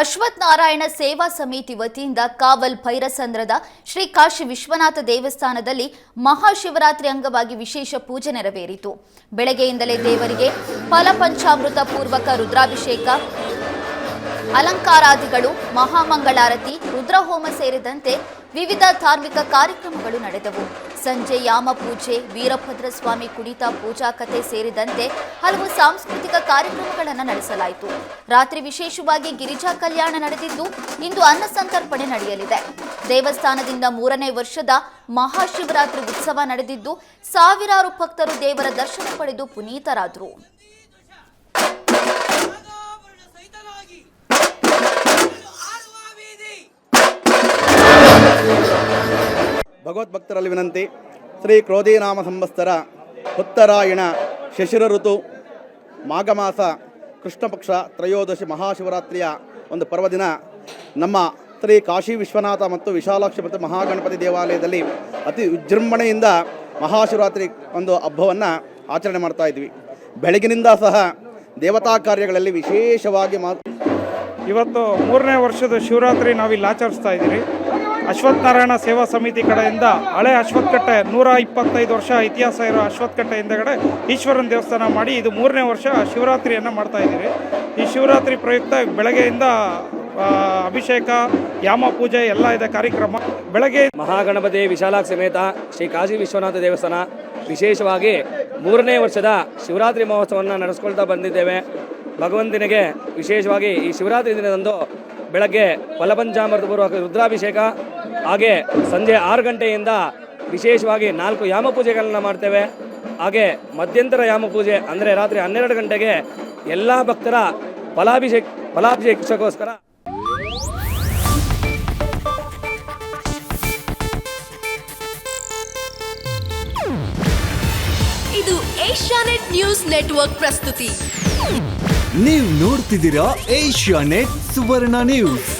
ಅಶ್ವಥ್ ನಾರಾಯಣ ಸೇವಾ ಸಮಿತಿ ವತಿಯಿಂದ ಕಾವಲ್ ಭೈರಸಂದ್ರದ ಶ್ರೀ ಕಾಶಿ ವಿಶ್ವನಾಥ ದೇವಸ್ಥಾನದಲ್ಲಿ ಮಹಾಶಿವರಾತ್ರಿ ಅಂಗವಾಗಿ ವಿಶೇಷ ಪೂಜೆ ನೆರವೇರಿತು. ಬೆಳಗ್ಗೆಯಿಂದಲೇ ದೇವರಿಗೆ ಫಲಪಂಚಾಮೃತ ಪೂರ್ವಕ ರುದ್ರಾಭಿಷೇಕ, ಅಲಂಕಾರಾದಿಗಳು, ಮಹಾಮಂಗಳಾರತಿ, ರುದ್ರಹೋಮ ಸೇರಿದಂತೆ ವಿವಿಧ ಧಾರ್ಮಿಕ ಕಾರ್ಯಕ್ರಮಗಳು ನಡೆದವು. ಸಂಜೆ ಯಾಮ ಪೂಜೆ ವೀರಭದ್ರ ಸ್ವಾಮಿ ಕುಣಿತ ಪೂಜಾ ಕಥೆ ಸೇರಿದಂತೆ ಹಲವು ಸಾಂಸ್ಕೃತಿಕ ಕಾರ್ಯಕ್ರಮಗಳನ್ನು ನಡೆಸಲಾಯಿತು. ರಾತ್ರಿ ವಿಶೇಷವಾಗಿ ಗಿರಿಜಾ ಕಲ್ಯಾಣ ನಡೆದಿದ್ದು, ಇಂದು ಅನ್ನ ಸಂತರ್ಪಣೆ ನಡೆಯಲಿದೆ. ದೇವಸ್ಥಾನದಿಂದ ಮೂರನೇ ವರ್ಷದ ಮಹಾಶಿವರಾತ್ರಿ ಉತ್ಸವ ನಡೆದಿದ್ದು, ಸಾವಿರಾರು ಭಕ್ತರು ದೇವರ ದರ್ಶನ ಪಡೆದು ಪುನೀತರಾದರು. ಭಗವದ್ಭಕ್ತರಲ್ಲಿ ವಿನಂತಿ. ಶ್ರೀ ಕ್ರೋಧಿನಾಮ ಸಂವತ್ಸರ ಉತ್ತರಾಯಣ ಶಶಿರ ಋತು ಮಾಘಮಾಸ ಕೃಷ್ಣ ಪಕ್ಷ ತ್ರಯೋದಶಿ ಮಹಾಶಿವರಾತ್ರಿಯ ಒಂದು ಪರ್ವದಿನ ನಮ್ಮ ಶ್ರೀ ಕಾಶಿ ವಿಶ್ವನಾಥ ಮತ್ತು ವಿಶಾಲಾಕ್ಷಿ ಮತ್ತು ಮಹಾಗಣಪತಿ ದೇವಾಲಯದಲ್ಲಿ ಅತಿ ವಿಜೃಂಭಣೆಯಿಂದ ಮಹಾಶಿವರಾತ್ರಿ ಒಂದು ಹಬ್ಬವನ್ನು ಆಚರಣೆ ಮಾಡ್ತಾ ಇದ್ವಿ. ಬೆಳಗಿನಿಂದ ಸಹ ದೇವತಾ ಕಾರ್ಯಗಳಲ್ಲಿ ವಿಶೇಷವಾಗಿ ಮಾತು ಇವತ್ತು ಮೂರನೇ ವರ್ಷದ ಶಿವರಾತ್ರಿ ನಾವಿಲ್ಲಿ ಆಚರಿಸ್ತಾ ಇದ್ದೀರಿ. ಅಶ್ವಥ್ ನಾರಾಯಣ ಸೇವಾ ಸಮಿತಿ ಕಡೆಯಿಂದ ಹಳೆ ಅಶ್ವತ್ಥಕಟ್ಟೆ ನೂರ ಇಪ್ಪತ್ತೈದು ವರ್ಷ ಇತಿಹಾಸ ಇರೋ ಅಶ್ವತ್ಥಕಟ್ಟೆ ಹಿಂದೆಗಡೆ ಈಶ್ವರನ ದೇವಸ್ಥಾನ ಮಾಡಿ ಇದು ಮೂರನೇ ವರ್ಷ ಶಿವರಾತ್ರಿಯನ್ನು ಮಾಡ್ತಾ ಇದ್ದೀವಿ ಈ ಶಿವರಾತ್ರಿ ಪ್ರಯುಕ್ತ ಬೆಳಗ್ಗೆಯಿಂದ ಅಭಿಷೇಕ, ಯಾಮ ಪೂಜೆ ಎಲ್ಲ ಇದೆ ಕಾರ್ಯಕ್ರಮ. ಬೆಳಗ್ಗೆ ಮಹಾಗಣಪತಿ ವಿಶಾಲಾಕ್ಷ ಸಮೇತ ಶ್ರೀ ಕಾಶಿ ವಿಶ್ವನಾಥ ದೇವಸ್ಥಾನ. ವಿಶೇಷವಾಗಿ ಮೂರನೇ ವರ್ಷದ ಶಿವರಾತ್ರಿ ಮಹೋತ್ಸವವನ್ನು ನಡೆಸ್ಕೊಳ್ತಾ ಬಂದಿದ್ದೇವೆ. ಭಗವಂತನಿಗೆ ವಿಶೇಷವಾಗಿ ಈ ಶಿವರಾತ್ರಿ ದಿನದಂದು ಬೆಳಗ್ಗೆ ಫಲಪಂಚಾಮೃತ ಪೂರ್ವಕ ರುದ್ರಾಭಿಷೇಕ ಹಾಗೆ ಸಂಜೆ ಆರು ಗಂಟೆಯಿಂದ ವಿಶೇಷವಾಗಿ ನಾಲ್ಕು ಯಾಮ ಪೂಜೆಗಳನ್ನ ಮಾಡ್ತೇವೆ. ಹಾಗೆ ಮಧ್ಯಂತರ ಯಾಮ ಪೂಜೆ ಅಂದರೆ ರಾತ್ರಿ ಹನ್ನೆರಡು ಗಂಟೆಗೆ ಎಲ್ಲ ಭಕ್ತರ ಫಲಾಭಿಷೇಕ ಫಲಾಭಿಷೇಕಕ್ಕೋಸ್ಕರ. ಇದು ಏಷ್ಯಾನೆಟ್ ನ್ಯೂಸ್ ನೆಟ್ವರ್ಕ್ ಪ್ರಸ್ತುತಿ. ನೀವು ನೋಡ್ತಿದ್ದೀರಾ ಏಷ್ಯಾ ನೆಟ್ ಸುವರ್ಣ ನ್ಯೂಸ್.